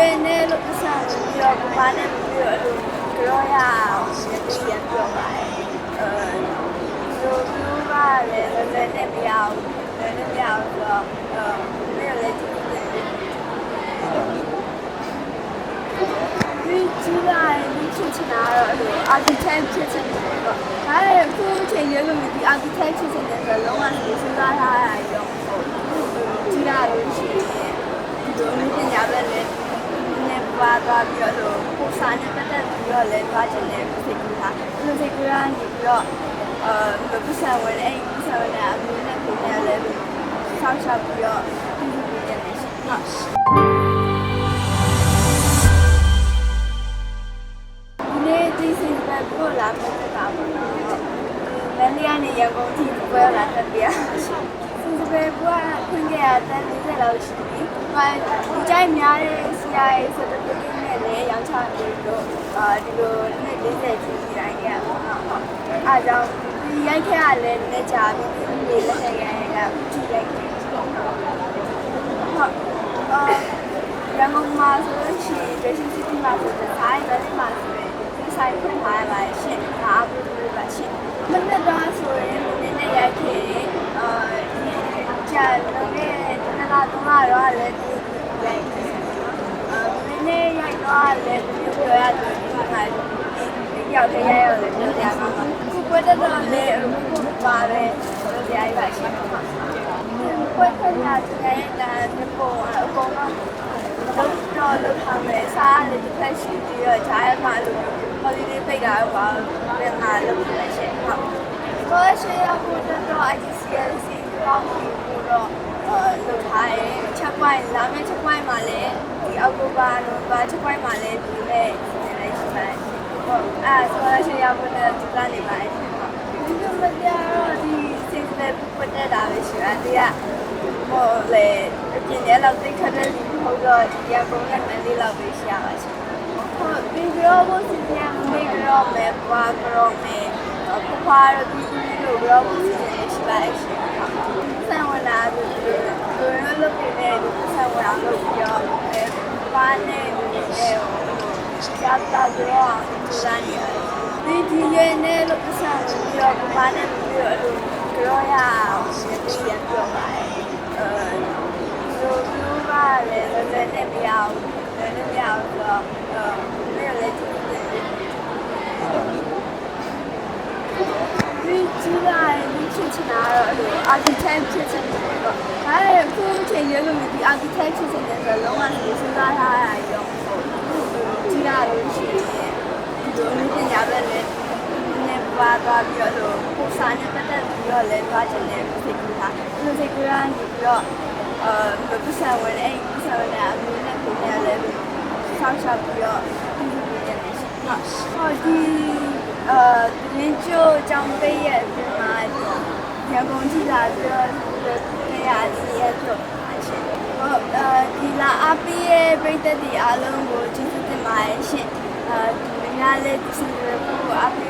ရွယ်နဲ့လို့အစားပြီးတော့ဘာနဲ့ပြီးတော့အဲ့လိုကြောရအောင်ရည်ရပြောပါတယ်အဲဒီလိုမျိုးကလည်းလည်းနဲ့မရအောင်လည်းနဲ့မရအောင်ဆိုတော့အဲမင်းလည်းကြည့်တယ်ဒီကြည့်လိုက်ဒီချစ်ချင်တာတော့အဲ့လို architect ဖြစ်ချင်တယ်ပေါ့ဒါလည်းအခုချိန်ရွေးလို့ဒီ architect ဖြစ်ချင်တယ်ဆိုတော့လုံးဝစဉ်းစားထားရရောကြည့်ရလို့ရှိရင်ဒီလိုမျိုးပညာပဲလေနဲ့ ပါသွားပြီးတော့ကိုစာနဲ့ပတ်သက်ပြီးတော့လည်းသွားချင်တယ်စိတ်ကူးတာဒီလိုစိတ်ကူးရနေပြီးတော့အဲပစ္စံဝင်အဲ့ပစ္စံဝင်တဲ့အမှုနဲ့ကိုလည်းလည်းဆောက်ရှောက်ပြီးတော့ပြုလုပ်နေတယ်ရှိဟုတ်ဒီနေ့ဒီစိတ်ပဲပို့လာမယ်တာပေါ့နော်မန္တလေးကနေရန်ကုန်ထိပွဲလာတက်ပြရှိစီစပယ်ဘွားခွင့်ကြ ရတဲ့40လောက်ရှိပြီ။ဘာဒီကြိုက်များတဲ့ CIA ဆိုတဲ့ပြည်နဲ့လည်းရောင်းချနေလို့အာဒီလိုနေ့40ကြီးကြီးတိုင်းရပါတော့ဟုတ်။အားကြောင့်ဒီရိုက်ခဲ့ရလဲလက်ကြပြီးဒီလက်ထက်ရရကကြည့်လိုက်တယ်။ဟုတ်။အာရန်ကုန်မှာဆိုလို့ရှိရင် Fashion City မှာဆိုတဲ့ဆိုင်ပဲမှာဆိုရင်ဒီဆိုင်ဖွင့်ထားရပါရှင့်။ဒါအကူတူပါရှင့်။မနေ့ကဆိုရင်နည်းနည်းရိုက်ခဲ့အာကြာလုံးနဲ့တနလာသုံးလာ တော့လည်းဒီရိုက်ခဲ့။အာဒီနေ့ရိုက်တော့လည်းဒီလိုပြောရတယ်ဒီမှာဒီရောက်တဲ့ရိုက်ရတယ်ပြောပြမှာပါ။ခုပွဲတက်တော့လည်းအခုပါတယ်ပြောပြရပါရှင့်။ပွဲထွက်ရတဲ့တဲ့ပုံအကုန်လုံးတော့တော့လောက်ထားမယ်စားရတဲ့ဖက်ရှင်ပြီးတော့ဂျားရမှာလို့ holiday ပိတ်တာပါပြန်လာလို့ဖြစ်ရှင်ဟုတ်ကိုယ်ရှိရဖို့တော့ IGCSC ကောင်းပြီပို့တော့အဲလုပ်ထားတယ်ချက်ပွိုင်းလာမယ့်ချက်ပွိုင်းမှာလည်းဒီအောက်တိုဘာနိုဘာချက်ပွိုင်းမှာလည်းဒီမဲ့နေလိုက်ရှိပါတယ်ဟုတ်အဲဆိုတော့ရှိရဖို့တော့ဒီကနေပါတယ်ဒီလိုမပြတော့ဒီစိတ်သက်ပတ်တဲ့တာပဲရှိတယ်တရားဟိုလေအပြင်ထဲလောက်သိခက်တဲ့လူဟုတ်တော့ဒီရပုံနဲ့မန်လေးလောက်ပဲရှိရပါရှင်ဟုတ်ဒီရောဘောစီပြန်မေရောမေပွားရောမေဖွားရဒီလိုရောဘောစီ ရှိပါရှင်ဆန်ဝနာဒီလိုလိုလုပ်နေတဲ့ဒီဆန်ဝနာလုပ်ပြီးတော့အဲဘာနဲ့ဒီအဲဟိုရှာတာကြောသူစမ်းနေဒီဒီရဲ့နဲ့လို့အဆန်ပြီးတော့ဘာနဲ့ပြီးတော့အဲ့လိုကြောရအောင်ရည်ရပြောပါတယ်အဲဒီလိုမျိုးကလည်းလည်းနဲ့မရအောင်လည်းနဲ့မရအောင်ဆိုတော့အဲမင်းလည်းကြည့်တယ်ဒီကြည့်လိုက်ဒီချစ်ချင်တာတော့အဲ့လို architect ဖြစ်ချင်တယ်ပေါ့ဒါလည်းအခုချိန်ရွေးလို့ဒီ architect ဖြစ်ချင်တယ်ဆိုတော့လုံးဝစဉ်းစားထားရရောကြည့်ရလို့ရှိရင်ဒီလိုမျိုးပညာပဲလေနဲ့ပါသွားပြီးတော့ကိုစာနဲ့ပတ်သက်ပြီးတော့လည်းသွားချင်တယ်စိတ်ကူးတာဒီလိုစိတ်ကူးရနေပြီးတော့အဲပစ္စံဝင်အဲ့ပစ္စံဝင်တဲ့အမှုနဲ့ကိုလည်းလည်းဆောက်ရှောက်ပြီးတော့ပြုလုပ်နေတယ်ရှိဟုတ်ဟောဒီအဲလင်းချိုးကြောင်ပေးရဲ့ဒီမှာ ရန်ကုန်ကြီးလာပြီးတော့ဒီရဒီရတော့ရှင်ဟုတ်အဲဒီလာအပီးရဲ့ပြည်သက်ဒီအားလုံးကိုကျေးဇူးတင်ပါတယ်ရှင်အဲဒီများလေးဒီစီကိုအပီးကြရှင်ဟုတ်